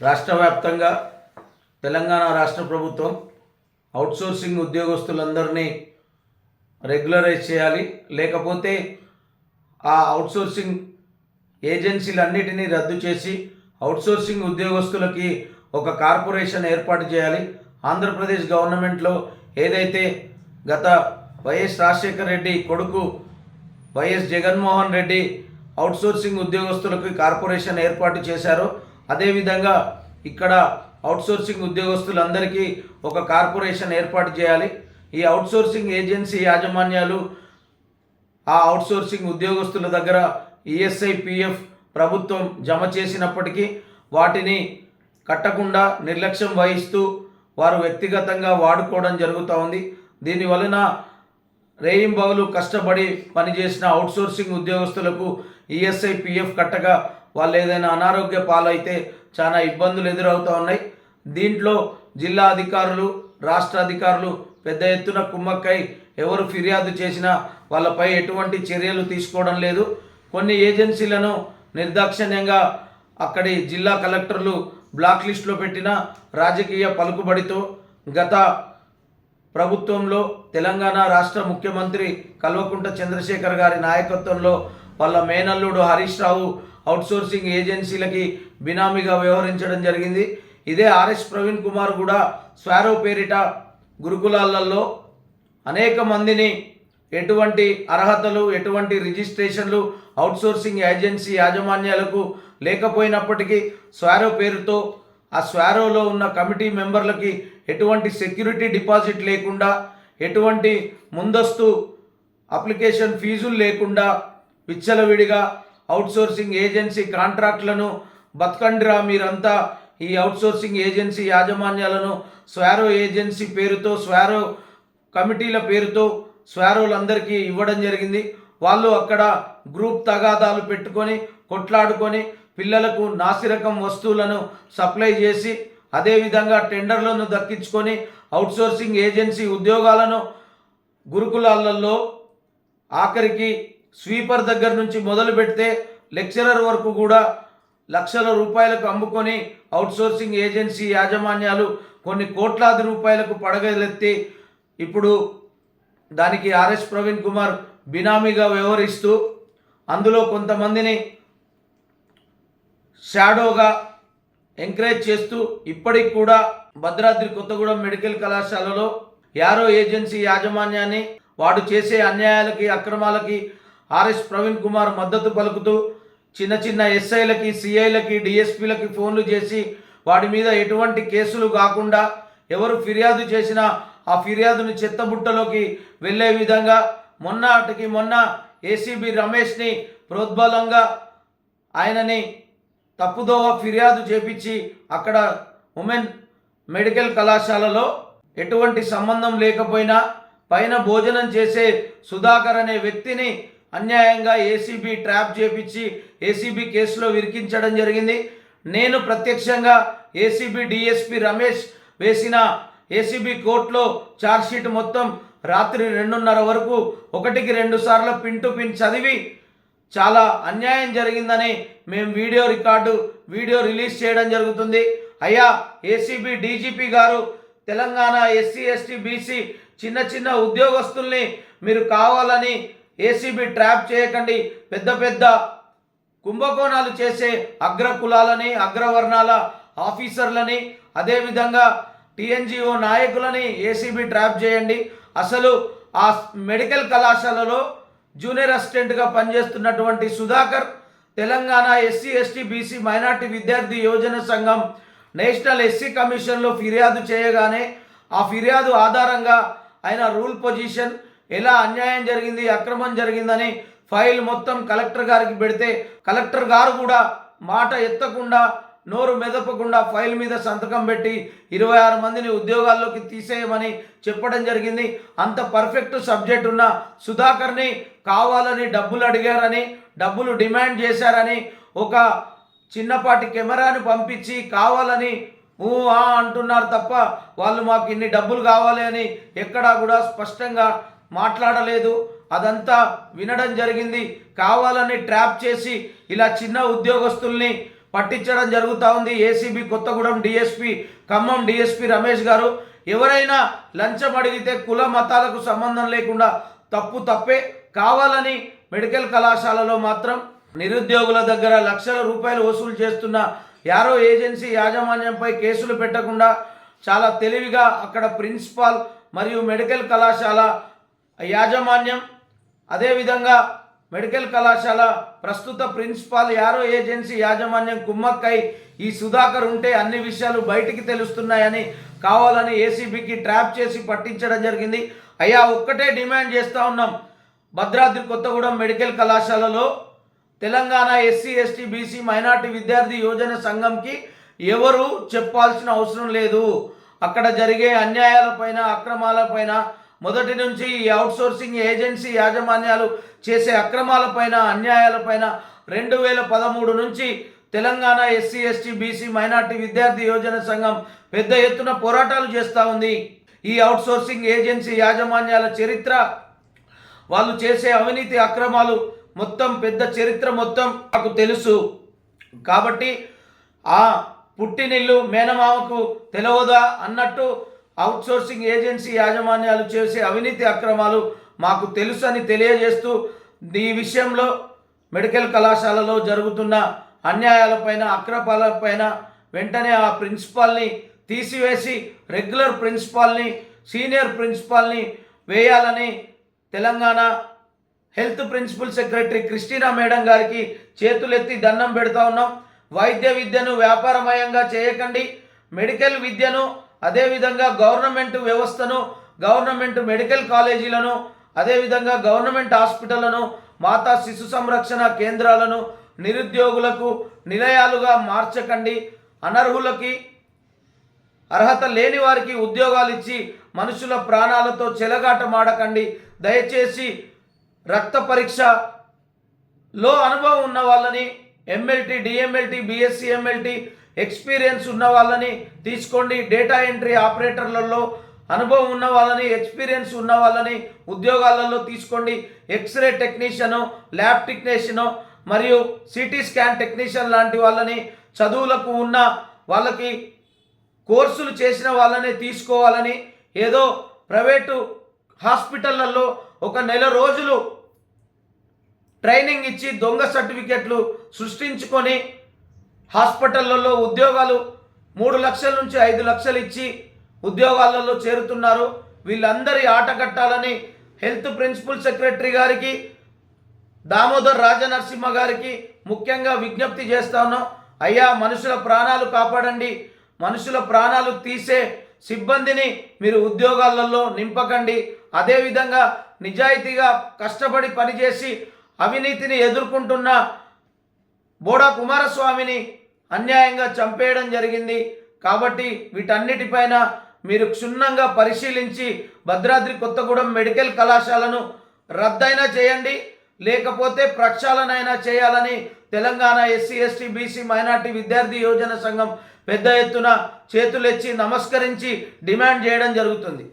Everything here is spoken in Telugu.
రాష్ట్ర వ్యాప్తంగా తెలంగాణ రాష్ట్ర ప్రభుత్వం అవుట్సోర్సింగ్ ఉద్యోగస్తులందరినీ రెగ్యులరైజ్ చేయాలి. లేకపోతే ఆ అవుట్సోర్సింగ్ ఏజెన్సీలన్నిటినీ రద్దు చేసి అవుట్సోర్సింగ్ ఉద్యోగస్తులకి ఒక కార్పొరేషన్ ఏర్పాటు చేయాలి. ఆంధ్రప్రదేశ్ గవర్నమెంట్లో ఏదైతే గత వైఎస్ రాజశేఖర రెడ్డి కొడుకు వైఎస్ జగన్మోహన్ రెడ్డి అవుట్సోర్సింగ్ ఉద్యోగస్తులకు కార్పొరేషన్ ఏర్పాటు చేశారో అదేవిధంగా ఇక్కడ అవుట్సోర్సింగ్ ఉద్యోగస్తులందరికీ ఒక కార్పొరేషన్ ఏర్పాటు చేయాలి. ఈ అవుట్సోర్సింగ్ ఏజెన్సీ యాజమాన్యాలు ఆ అవుట్సోర్సింగ్ ఉద్యోగస్తుల దగ్గర ఈఎస్ఐ పిఎఫ్ ప్రభుత్వం జమ చేసినప్పటికీ వాటిని కట్టకుండా నిర్లక్ష్యం వహిస్తూ వారు వ్యక్తిగతంగా వాడుకోవడం జరుగుతూ ఉంది. దీని వలన రేయింబవలు కష్టపడి పనిచేసిన అవుట్సోర్సింగ్ ఉద్యోగస్తులకు ఈఎస్ఐ పిఎఫ్ కట్టగా వాళ్ళు ఏదైనా అనారోగ్య పాలైతే చాలా ఇబ్బందులు ఎదురవుతూ ఉన్నాయి. దీంట్లో జిల్లా అధికారులు రాష్ట్ర అధికారులు పెద్ద ఎత్తున కుమ్మక్కై ఎవరు ఫిర్యాదు చేసినా వాళ్ళపై ఎటువంటి చర్యలు తీసుకోవడం లేదు. కొన్ని ఏజెన్సీలను నిర్దాక్షిణ్యంగా అక్కడి జిల్లా కలెక్టర్లు బ్లాక్ లిస్టులో పెట్టిన రాజకీయ పలుకుబడితో గత ప్రభుత్వంలో తెలంగాణ రాష్ట్ర ముఖ్యమంత్రి కల్వకుంట చంద్రశేఖర్ గారి నాయకత్వంలో వాళ్ళ మేనల్లుడు హరీష్ రావు అవుట్సోర్సింగ్ ఏజెన్సీలకి బినామీగా వ్యవహరించడం జరిగింది. ఇదే ఆర్ఎస్ ప్రవీణ్ కుమార్ కూడా స్వారో పేరిట గురుకులాలలో అనేక మందిని ఎటువంటి అర్హతలు ఎటువంటి రిజిస్ట్రేషన్లు అవుట్సోర్సింగ్ ఏజెన్సీ యాజమాన్యాలకు లేకపోయినప్పటికీ స్వారో పేరుతో ఆ స్వారోలో ఉన్న కమిటీ మెంబర్లకి ఎటువంటి సెక్యూరిటీ డిపాజిట్ లేకుండా ఎటువంటి ముందస్తు అప్లికేషన్ ఫీజులు లేకుండా విచ్చలవిడిగా అవుట్సోర్సింగ్ ఏజెన్సీ కాంట్రాక్ట్లను బతకండిరా మీరంతా. ఈ అవుట్సోర్సింగ్ ఏజెన్సీ యాజమాన్యాలను స్వారో ఏజెన్సీ పేరుతో స్వారో కమిటీల పేరుతో స్వారోలందరికీ ఇవ్వడం జరిగింది. వాళ్ళు అక్కడ గ్రూప్ తగాదాలు పెట్టుకొని కొట్లాడుకొని పిల్లలకు నాసిరకం వస్తువులను సప్లై చేసి అదేవిధంగా టెండర్లను దక్కించుకొని అవుట్సోర్సింగ్ ఏజెన్సీ ఉద్యోగాలను గురుకులాలలో ఆఖరికి స్వీపర్ దగ్గర నుంచి మొదలు పెడితే లెక్చరర్ వరకు కూడా లక్షల రూపాయలకు అమ్ముకొని అవుట్సోర్సింగ్ ఏజెన్సీ యాజమాన్యాలు కొన్ని కోట్లాది రూపాయలకు పడగలెత్తి ఇప్పుడు దానికి ఆర్ఎస్ ప్రవీణ్ కుమార్ బినామీగా వ్యవహరిస్తూ అందులో కొంతమందిని షాడోగా ఎంకరేజ్ చేస్తూ ఇప్పటికి కూడా భద్రాద్రి కొత్తగూడెం మెడికల్ కళాశాలలో యారో ఏజెన్సీ యాజమాన్యాన్ని వాడు చేసే అన్యాయాలకి అక్రమాలకి ఆర్ఎస్ ప్రవీణ్ కుమార్ మద్దతు పలుకుతూ చిన్న చిన్న ఎస్ఐలకి సిఐలకి డిఎస్పీలకి ఫోన్లు చేసి వాడి మీద ఎటువంటి కేసులు కాకుండా ఎవరు ఫిర్యాదు చేసినా ఆ ఫిర్యాదును చెత్తబుట్టలోకి వెళ్ళే విధంగా మొన్నటికి మొన్న ఏసీబీ రమేష్ని ప్రోద్బలంగా ఆయనని తప్పుదోవ ఫిర్యాదు చేపించి అక్కడ ఉమెన్ మెడికల్ కళాశాలలో ఎటువంటి సంబంధం లేకపోయినా పైన భోజనం చేసే సుధాకర్ అనే వ్యక్తిని అన్యాయంగా ఏసీబీ ట్రాప్ చేపించి ఏసీబీ కేసులో విరికించడం జరిగింది. నేను ప్రత్యక్షంగా ఏసీబీ డిఎస్పి రమేష్ వేసిన ఏసీబీ కోర్టులో ఛార్జ్షీట్ మొత్తం రాత్రి రెండున్నర వరకు ఒకటికి రెండు సార్లు పిన్ టు పిన్ చదివి చాలా అన్యాయం జరిగిందని మేము వీడియో రికార్డు వీడియో రిలీజ్ చేయడం జరుగుతుంది. అయ్యా ఏసీబీ డీజీపీ గారు తెలంగాణ ఎస్సీ ఎస్టీ బీసీ చిన్న చిన్న ఉద్యోగస్తుల్ని మీరు కావాలని ఏసీబీ ట్రాప్ చేయకండి. పెద్ద పెద్ద కుంభకోణాలు చేసే అగ్ర కులాలని అగ్రవర్ణాల ఆఫీసర్లని అదేవిధంగా టీఎన్జిఓ నాయకులని ఏసీబీ ట్రాప్ చేయండి. అసలు ఆ మెడికల్ కళాశాలలో జూనియర్ అసిస్టెంట్గా పనిచేస్తున్నటువంటి Sudhakar Telangana SC ST BC minority Vidyarthi Yojana Sangham national SC కమిషన్లో ఫిర్యాదు చేయగానే ఆ ఫిర్యాదు ఆధారంగా ఆయన రూల్ పొజిషన్ ఎలా అన్యాయం జరిగింది అక్రమం జరిగిందని ఫైల్ మొత్తం కలెక్టర్ గారికి పెడితే కలెక్టర్ గారు కూడా మాట ఎత్తకుండా నోరు మెదపకుండా ఫైల్ మీద సంతకం పెట్టి ఇరవై ఆరు మందిని ఉద్యోగాల్లోకి తీసేయమని చెప్పడం జరిగింది. అంత పర్ఫెక్ట్ సబ్జెక్ట్ ఉన్న సుధాకర్ని కావాలని డబ్బులు అడిగారని డబ్బులు డిమాండ్ చేశారని ఒక చిన్నపాటి కెమెరాని పంపించి కావాలని ఊ ఆ అంటున్నారు తప్ప వాళ్ళు మాకు ఇన్ని డబ్బులు కావాలి అని ఎక్కడా కూడా స్పష్టంగా మాట్లాడలేదు. అదంతా వినడం జరిగింది. కావాలని ట్రాప్ చేసి ఇలా చిన్న ఉద్యోగస్తుల్ని పట్టించడం జరుగుతూ ఉంది. ACB Kothagudem DSP Khammam DSP Ramesh గారు ఎవరైనా లంచం అడిగితే కుల మతాలకు సంబంధం లేకుండా తప్పు తప్పే. కావాలని మెడికల్ కళాశాలలో మాత్రం నిరుద్యోగుల దగ్గర లక్షల రూపాయలు వసూలు చేస్తున్న యారో ఏజెన్సీ యాజమాన్యంపై కేసులు పెట్టకుండా చాలా తెలివిగా అక్కడ ప్రిన్సిపాల్ మరియు మెడికల్ కళాశాల యాజమాన్యం అదేవిధంగా మెడికల్ కళాశాల ప్రస్తుత ప్రిన్సిపాల్ యారో ఏజెన్సీ యాజమాన్యం కుమ్మక్కై ఈ సుధాకర్ ఉంటే అన్ని విషయాలు బయటికి తెలుస్తున్నాయని కావాలని ఏసీబీకి ట్రాప్ చేసి పట్టించడం జరిగింది. అయ్యా ఒక్కటే డిమాండ్ చేస్తూ ఉన్నాం. భద్రాద్రి కొత్తగూడెం మెడికల్ కళాశాలలో Telangana SC ST BC minority Vidyarthi Yojana సంఘంకి ఎవరు చెప్పాల్సిన అవసరం లేదు. అక్కడ జరిగే అన్యాయాలపైన అక్రమాలపైన మొదటి నుంచి ఈ అవుట్సోర్సింగ్ ఏజెన్సీ యాజమాన్యాలు చేసే అక్రమాలపైన అన్యాయాలపైన రెండు వేల పదమూడు నుంచి Telangana SC ST BC minority Vidyarthi Yojana Sangham పెద్ద ఎత్తున పోరాటాలు చేస్తూ ఉంది. ఈ అవుట్సోర్సింగ్ ఏజెన్సీ యాజమాన్యాల చరిత్ర వాళ్ళు చేసే అవినీతి అక్రమాలు మొత్తం పెద్ద చరిత్ర మొత్తం నాకు తెలుసు. కాబట్టి ఆ పుట్టినిల్లు మేనమామకు తెలవదా అన్నట్టు అవుట్సోర్సింగ్ ఏజెన్సీ యాజమాన్యాలు చేసే అవినీతి అక్రమాలు మాకు తెలుసు అని తెలియజేస్తూ ఈ విషయంలో మెడికల్ కళాశాలలో జరుగుతున్న అన్యాయాలపైన అక్రపాలపైన వెంటనే ఆ ప్రిన్సిపాల్ని తీసివేసి రెగ్యులర్ ప్రిన్సిపాల్ని సీనియర్ ప్రిన్సిపాల్ని వేయాలని Telangana health principal secretary Christina madam గారికి చేతులెత్తి దండం పెడతా ఉన్నాం. వైద్య విద్యను వ్యాపారమయంగా చేయకండి. మెడికల్ విద్యను అదేవిధంగా గవర్నమెంట్ వ్యవస్థను గవర్నమెంట్ మెడికల్ కాలేజీలను అదేవిధంగా గవర్నమెంట్ హాస్పిటళ్ళను మాతా శిశు సంరక్షణ కేంద్రాలను నిరుద్యోగులకు నిలయాలుగా మార్చకండి. అనర్హులకి అర్హత లేని వారికి ఉద్యోగాలు ఇచ్చి మనుషుల ప్రాణాలతో చెలగాటమాడకండి. దయచేసి రక్త పరీక్షలో అనుభవం ఉన్న వాళ్ళని MLT DMLT BSc MLT experience ఉన్న వాళ్ళని తీసుకోండి. డేటా ఎంట్రీ ఆపరేటర్లలో అనుభవం ఉన్న వాళ్ళని ఎక్స్పీరియన్స్ ఉన్న వాళ్ళని ఉద్యోగాలలో తీసుకోండి. X ray technician lab technician మరియు సిటీ స్కాన్ టెక్నీషియన్ లాంటి వాళ్ళని చదువులకు ఉన్న వాళ్ళకి కోర్సులు చేసిన వాళ్ళనే తీసుకోవాలని ఏదో ప్రైవేటు హాస్పిటళ్ళలో ఒక నెల రోజులు ట్రైనింగ్ ఇచ్చి దొంగ సర్టిఫికెట్లు సృష్టించుకొని హాస్పిటళ్ళలో ఉద్యోగాలు మూడు లక్షల నుంచి ఐదు లక్షలు ఇచ్చి ఉద్యోగాలలో చేరుతున్నారు. వీళ్ళందరి ఆట కట్టాలని హెల్త్ ప్రిన్సిపల్ సెక్రటరీ గారికి దామోదర్ రాజనరసింహ గారికి ముఖ్యంగా విజ్ఞప్తి చేస్తా ఉన్నాం. అయ్యా మనుషుల ప్రాణాలు కాపాడండి. మనుషుల ప్రాణాలు తీసే సిబ్బందిని మీరు ఉద్యోగాలలో నింపకండి. అదేవిధంగా నిజాయితీగా కష్టపడి పనిచేసి అవినీతిని ఎదుర్కొంటున్న బోడా కుమారస్వామిని అన్యాయంగా చంపేయడం జరిగింది. కాబట్టి వీటన్నిటిపైన మీరు క్షుణ్ణంగా పరిశీలించి భద్రాద్రి కొత్తగూడెం మెడికల్ కళాశాలను రద్దయినా చేయండి. లేకపోతే ప్రక్షాళనైనా చేయాలని Telangana SC ST BC minority Vidyarthi Yojana Sangham పెద్ద ఎత్తున చేతులెచ్చి నమస్కరించి డిమాండ్ చేయడం జరుగుతుంది.